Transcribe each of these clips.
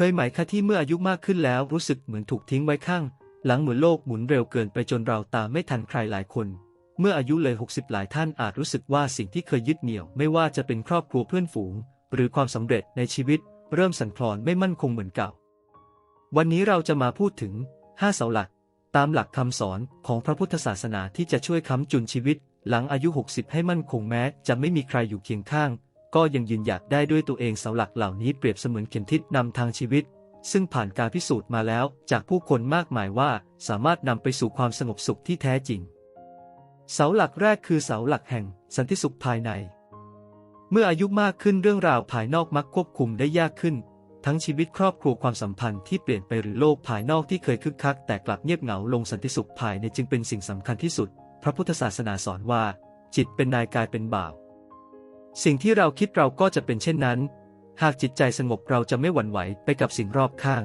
เคยไหมคะที่เมื่ออายุมากขึ้นแล้วรู้สึกเหมือนถูกทิ้งไว้ข้าง หลังเหมือนโลกหมุนเร็วเกินไปจนเราตามไม่ทันใครหลายคน เมื่ออายุเลย 60 หลายท่านอาจรู้สึกว่าสิ่งที่เคยยึดเหนี่ยว ไม่ว่าจะเป็นครอบครัวเพื่อนฝูง หรือความสำเร็จในชีวิต เริ่มสั่นคลอนไม่มั่นคงเหมือนเก่า วันนี้เราจะมาพูดถึง 5 เสาหลัก ตามหลักคำสอนของพระพุทธศาสนาที่จะช่วยค้ำจุนชีวิต หลังอายุ 60 ให้มั่นคงแม้ จะไม่มีใครอยู่เคียงข้าง ก็ยังยืนหยัดได้ด้วยตัวเองเสาหลักเหล่านี้เปรียบเสมือนเข็มทิศนำทางชีวิต ซึ่งผ่านการพิสูจน์มาแล้วจากผู้คนมากมายว่าสามารถนำไปสู่ความสงบสุขที่แท้จริง เสาหลักแรกคือเสาหลักแห่งสันติสุขภายใน เมื่ออายุมากขึ้นเรื่องราวภายนอกมักควบคุมได้ยากขึ้น ทั้งชีวิตครอบครัวความสัมพันธ์ที่เปลี่ยนไปหรือโลกภายนอกที่เคยคึกคัก แต่กลับเงียบเหงาลงสันติสุขภายในจึงเป็นสิ่งสำคัญที่สุด พระพุทธศาสนาสอนว่า จิตเป็นนายกายเป็นบ่าว สิ่งที่เราคิดเราก็จะเป็นเช่นนั้น หากจิตใจสงบเราจะไม่หวั่นไหวไปกับสิ่งรอบข้าง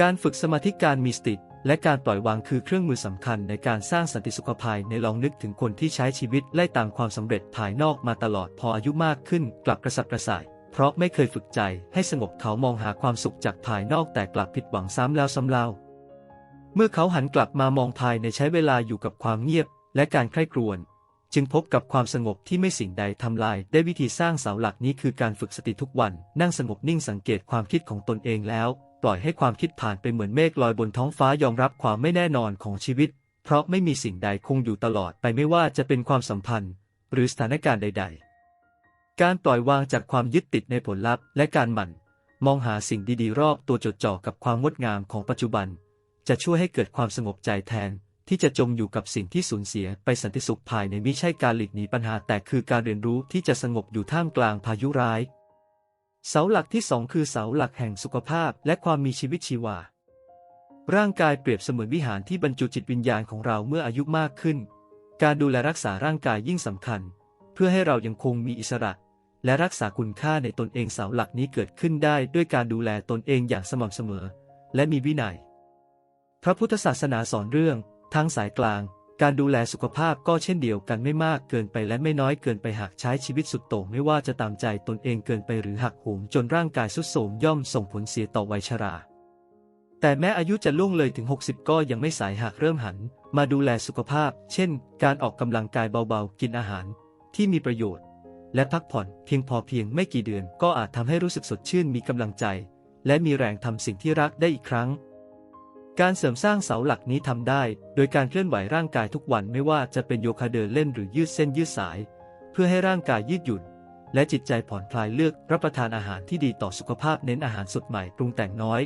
การฝึกสมาธิการมีสติและการปล่อยวางคือเครื่องมือสำคัญในการสร้างสันติสุขภายในลองนึกถึงคนที่ใช้ชีวิตไล่ตามความสำเร็จภายนอกมาตลอดพออายุมากขึ้น กลับกระสับกระส่าย เพราะไม่เคยฝึกใจให้สงบเขามองหาความสุขจากภายนอกแต่กลับผิดหวังซ้ำแล้วซ้ำเล่า เมื่อเขาหันกลับมามองภายในใช้เวลาอยู่กับความเงียบ และการใคร่ครวญ จึงพบกับความสงบที่ไม่สิ่งใดทำลาย ได้วิธีสร้างเสาหลักนี้คือการฝึกสติทุกวัน นั่งสงบนิ่งสังเกตความคิดของตนเองแล้ว ปล่อยให้ความคิดผ่านไปเหมือนเมฆลอยบนท้องฟ้ายอมรับความไม่แน่นอนของชีวิต เพราะไม่มีสิ่งใดคงอยู่ตลอดไปไม่ว่าจะเป็นความสัมพันธ์ หรือสถานการณ์ใด ๆ การปล่อยวางจากความยึดติดในผลลัพธ์ และการหมั่น มองหาสิ่งดีๆ รอบตัวจดจ่อกับความงดงามของปัจจุบัน จะช่วยให้เกิดความสงบใจแทน ที่จะจมอยู่กับสิ่งที่สูญเสียไปสันติสุขภายในไม่ใช่การหลีกหนีปัญหา แต่คือการเรียนรู้ที่จะสงบอยู่ท่ามกลางพายุร้าย เสาหลักที่สองคือเสาหลักแห่งสุขภาพและความมีชีวิตชีวา ร่างกายเปรียบเสมือนวิหารที่บรรจุจิตวิญญาณของเราเมื่ออายุมากขึ้น การดูแลรักษาร่างกายยิ่งสำคัญ เพื่อให้เรายังคงมีอิสระ และรักษาคุณค่าในตนเองเสาหลักนี้เกิดขึ้นได้ด้วยการดูแลตนเองอย่างสม่ำเสมอ และมีวินัย พระพุทธศาสนาสอนเรื่อง ทางสายกลาง การดูแลสุขภาพก็เช่นเดียวกันไม่มากเกินไปและไม่น้อยเกินไปหากใช้ชีวิตสุดโต่งไม่ว่าจะตามใจตนเองเกินไปหรือหักโหมจนร่างกายสุดโทรมย่อมส่งผลเสียต่อวัยชรา แต่แม้อายุจะล่วงเลยถึง 60 ก็ยังไม่สายหากเริ่มหัน มาดูแลสุขภาพ เช่น การออกกำลังกายเบาๆ กินอาหาร ที่มีประโยชน์ และพักผ่อนเพียงพอเพียงไม่กี่เดือนก็อาจทำให้รู้สึกสดชื่นมีกำลังใจ และมีแรงทำสิ่งที่รักได้อีกครั้ง การเสริมสร้างเสาหลักนี้ทำได้ โดยการเคลื่อนไหวร่างกายทุกวันไม่ว่าจะเป็นโยคะเดินเล่นหรือยืดเส้นยืดสาย เพื่อให้ร่างกายยืดหยุ่น และจิตใจผ่อนคลายเลือกรับประทานอาหารที่ดีต่อสุขภาพเน้นอาหารสดใหม่ปรุงแต่งน้อย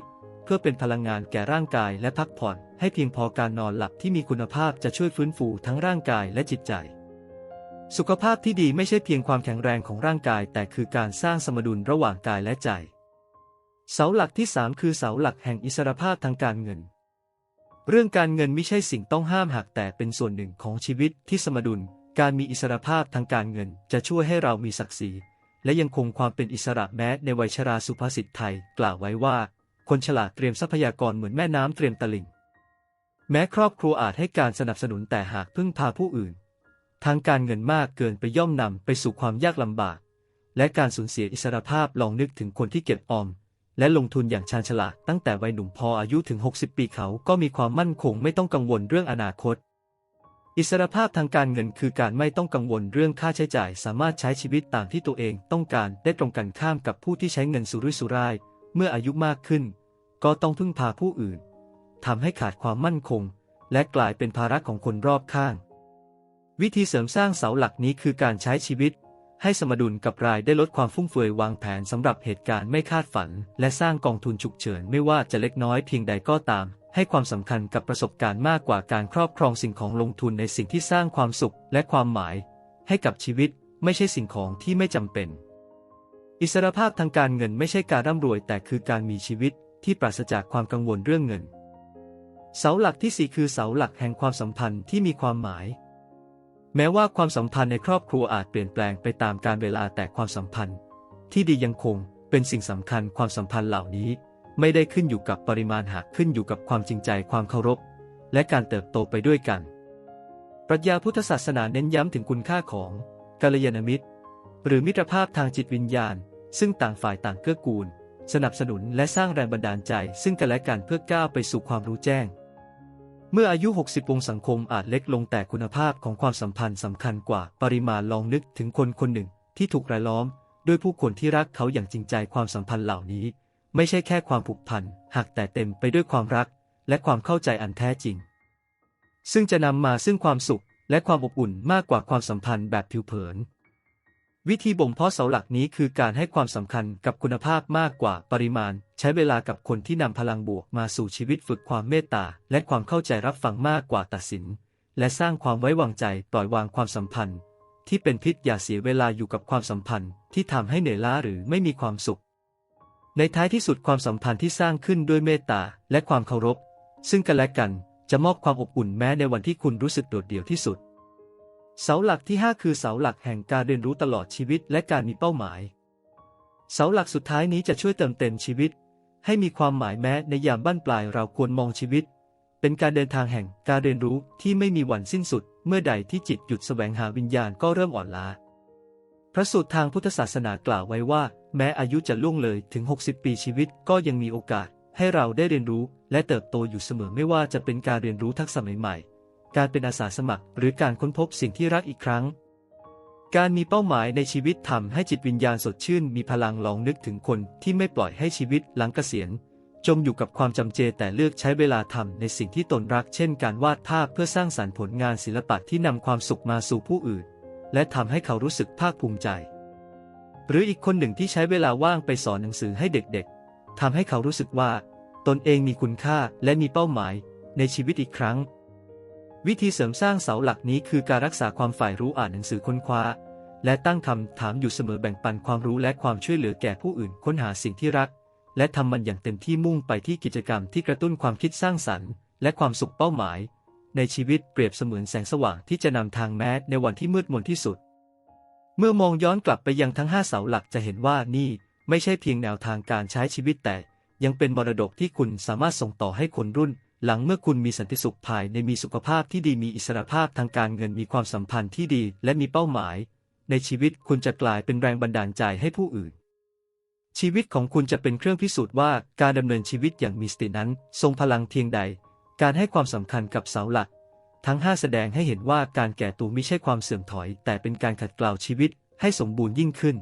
เพื่อเป็นพลังงานแก่ร่างกายและพักผ่อน ให้เพียงพอการนอนหลับที่มีคุณภาพจะช่วยฟื้นฟูทั้งร่างกายและจิตใจ สุขภาพที่ดีไม่ใช่เพียงความแข็งแรงของร่างกาย แต่คือการสร้างสมดุลระหว่างกายและใจ เสาหลักที่ 3 คือเสาหลักแห่งอิสรภาพทางการเงิน เรื่องการเงินไม่ใช่สิ่งต้องห้ามหากแต่เป็นส่วนหนึ่งของชีวิตที่สมดุล การมีอิสรภาพทางการเงินจะช่วยให้เรามีศักดิ์ศรี และยังคงความเป็นอิสระแม้ในวัยชราสุภาษิตไทย กล่าวไว้ว่า คนฉลาดเตรียมทรัพยากรเหมือนแม่น้ำเตรียมตลิ่ง แม้ครอบครัวอาจให้การสนับสนุนแต่หากพึ่งพาผู้อื่น ทางการเงินมากเกินไปย่อมนำไปสู่ความยากลำบาก และการสูญเสียอิสรภาพลองนึกถึงคนที่เก็บออม และลงทุนอย่างชาญฉลาดตั้งแต่วัยหนุ่มพออายุถึง 60 ปีเขาก็มีความมั่นคงไม่ต้องกังวลเรื่องอนาคต อิสรภาพทางการเงินคือการไม่ต้องกังวลเรื่องค่าใช้จ่าย สามารถใช้ชีวิตตามที่ตัวเองต้องการได้ตรงกันข้ามกับผู้ที่ใช้เงินสุรุ่ยสุร่าย เมื่ออายุมากขึ้น ก็ต้องพึ่งพาผู้อื่นทำให้ขาดความมั่นคง และกลายเป็นภาระของคนรอบข้าง วิธีเสริมสร้างเสาหลักนี้คือการใช้ชีวิต ให้สมดุลกับรายได้ลดความฟุ่มเฟือยวางแผนสำหรับเหตุการณ์ไม่คาดฝัน และสร้างกองทุนฉุกเฉินไม่ว่าจะเล็กน้อยเพียงใดก็ตาม ให้ความสำคัญกับประสบการณ์มากกว่าการครอบครองสิ่งของลงทุนในสิ่งที่สร้างความสุขและความหมาย ให้กับชีวิตไม่ใช่สิ่งของที่ไม่จำเป็น อิสรภาพทางการเงินไม่ใช่การร่ำรวย แต่คือการมีชีวิตที่ปราศจากความกังวลเรื่องเงิน เสาหลักที่สี่คือเสาหลักแห่งความสัมพันธ์ที่มีความหมาย แม้ว่าความสัมพันธ์ในครอบครัวอาจเปลี่ยนแปลงไปตามกาลเวลาแต่ความสัมพันธ์ ที่ดียังคงเป็นสิ่งสำคัญความสัมพันธ์เหล่านี้ ไม่ได้ขึ้นอยู่กับปริมาณหากขึ้นอยู่กับความจริงใจความเคารพ และการเติบโตไปด้วยกัน ปรัชญาพุทธศาสนาเน้นย้ำถึงคุณค่าของกัลยาณมิตร หรือมิตรภาพทางจิตวิญญาณ ซึ่งต่างฝ่ายต่างเกื้อกูล สนับสนุนและสร้างแรงบันดาลใจ ซึ่งกันและกันเพื่อก้าวไปสู่ความรู้แจ้ง เมื่ออายุ 60 วงสังคมอาจเล็กลงแต่คุณภาพของความสัมพันธ์สำคัญกว่าปริมาณลองนึกถึงคนคนหนึ่งที่ถูกรายล้อม ด้วยผู้คนที่รักเขาอย่างจริงใจความสัมพันธ์เหล่านี้ ไม่ใช่แค่ความผูกพัน หากแต่เต็มไปด้วยความรัก และความเข้าใจอันแท้จริง ซึ่งจะนำมาซึ่งความสุขและความอบอุ่นมากกว่าความสัมพันธ์แบบผิวเผิน วิธีบ่มเพาะเสาหลักนี้คือการให้ความสำคัญกับคุณภาพมากกว่าปริมาณ ใช้เวลากับคนที่นำพลังบวกมาสู่ชีวิตฝึกความเมตตา และความเข้าใจรับฟังมากกว่าตัดสิน และสร้างความไว้วางใจปล่อยวางความสัมพันธ์ ที่เป็นพิษอย่าเสียเวลาอยู่กับความสัมพันธ์ ที่ทำให้เหนื่อยล้าหรือไม่มีความสุข ในท้ายที่สุดความสัมพันธ์ที่สร้างขึ้นด้วยเมตตาและความเคารพ ซึ่งกันและกันจะมอบความอบอุ่นแม้ในวันที่คุณรู้สึกโดดเดี่ยวที่สุด เสาหลักที่ 5 คือเสาหลักแห่งการเรียนรู้ตลอดชีวิตและการมีเป้าหมาย เสาหลักสุดท้ายนี้จะช่วยเติมเต็มชีวิต ให้มีความหมายแม้ในยามบั้นปลายเราควรมองชีวิต เป็นการเดินทางแห่งการเรียนรู้ที่ไม่มีวันสิ้นสุด เมื่อใดที่จิตหยุดแสวงหาวิญญาณก็เริ่มอ่อนล้า พระสูตรทางพุทธศาสนากล่าวไว้ว่า แม้อายุจะล่วงเลยถึง 60 ปีชีวิตก็ยังมีโอกาสให้เราได้เรียนรู้และเติบโตอยู่เสมอไม่ว่าจะเป็นการเรียนรู้ทักษะใหม่ๆ การเป็นอาสาสมัคร หรือการค้นพบสิ่งที่รักอีกครั้ง การมีเป้าหมายในชีวิตทำให้จิตวิญญาณสดชื่น มีพลังลองนึกถึงคนที่ไม่ปล่อยให้ชีวิตหลังเกษียณจมอยู่กับความจำเจแต่เลือกใช้เวลาทำในสิ่งที่ตนรัก เช่นการวาดภาพเพื่อสร้างสรรค์ผลงานศิลปะที่นำความสุขมาสู่ผู้อื่น และทำให้เขารู้สึกภาคภูมิใจ หรืออีกคนหนึ่งที่ใช้เวลาว่างไปสอนหนังสือให้เด็กๆทำให้เขารู้สึกว่า ตนเองมีคุณค่าและมีเป้าหมายในชีวิตอีกครั้ง วิธีเสริมสร้างเสาหลักนี้คือการรักษาความฝ่ายรู้อ่านหนังสือค้นคว้า และตั้งคำถามอยู่เสมอแบ่งปันความรู้และความช่วยเหลือแก่ผู้อื่นค้นหาสิ่งที่รัก และทำมันอย่างเต็มที่มุ่งไปที่กิจกรรมที่กระตุ้นความคิดสร้างสรรค์ และความสุขเป้าหมาย ในชีวิตเปรียบเสมือนแสงสว่างที่จะนำทางแม้ในวันที่มืดมนที่สุด เมื่อมองย้อนกลับไปยังทั้งห้าเสาหลักจะเห็นว่านี่ไม่ใช่เพียงแนวทางการใช้ชีวิตแต่ ยังเป็นมรดกที่คุณสามารถส่งต่อให้คนรุ่น หลังเมื่อคุณมีสันติสุขภายในมีสุขภาพที่ดีมีอิสรภาพทางการเงินมีความสัมพันธ์ที่ดีและมีเป้าหมาย ในชีวิตคุณจะกลายเป็นแรงบันดาลใจให้ผู้อื่น ชีวิตของคุณจะเป็นเครื่องพิสูจน์ว่าการดำเนินชีวิตอย่างมีสตินั้น ทรงพลังเพียงใด การให้ความสำคัญกับเสาหลัก ทั้งห้าแสดงให้เห็นว่าการแก่ตัวไม่ใช่ความเสื่อมถอย แต่เป็นการขัดเกลาชีวิตให้สมบูรณ์ยิ่งขึ้น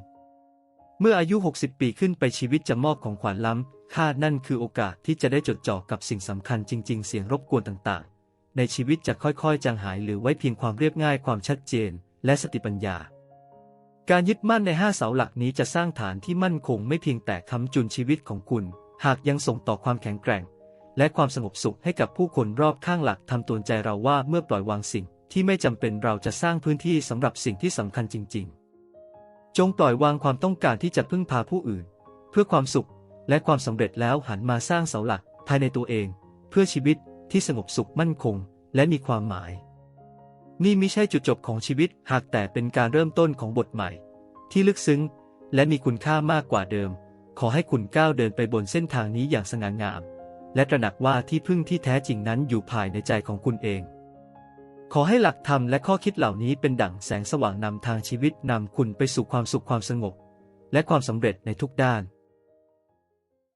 เมื่ออายุ 60 ปีขึ้นไปชีวิตจะมอบของขวัญล้ำค่านั่นคือโอกาสที่จะได้จดจ่อกับสิ่งสำคัญจริง ๆ เสียงรบกวนต่างๆ ในชีวิตจะค่อยๆ จางหายหรือไว้เพียงความเรียบง่ายความชัดเจน และสติปัญญา การยึดมั่นในห้าเสาหลักนี้จะสร้างฐานที่มั่นคงไม่เพียงแต่ค้ำจุนชีวิตของคุณ หากยังส่งต่อความแข็งแกร่ง และความสงบสุขให้กับผู้คนรอบข้างหลักทำตัวใจเราว่าเมื่อปล่อยวางสิ่ง ที่ไม่จำเป็นเราจะสร้างพื้นที่สำหรับสิ่งที่สำคัญจริง ๆ จงปล่อยวางความต้องการที่จะพึ่งพาผู้อื่น เพื่อความสุขและความสำเร็จแล้วหันมาสร้างเสาหลักภายในตัวเอง เพื่อชีวิตที่สงบสุขมั่นคง และมีความหมาย นี่ไม่ใช่จุดจบของชีวิตหากแต่เป็นการเริ่มต้นของบทใหม่ ที่ลึกซึ้ง และมีคุณค่ามากกว่าเดิม ขอให้คุณก้าวเดินไปบนเส้นทางนี้อย่างสง่างาม และตระหนักว่าที่พึ่งที่แท้จริงนั้นอยู่ภายในใจของคุณเอง ขอให้หลักธรรมและข้อคิดเหล่านี้เป็นดั่งแสงสว่างนำทางชีวิตนำคุณไปสู่ความสุขความสงบ และความสำเร็จในทุกด้าน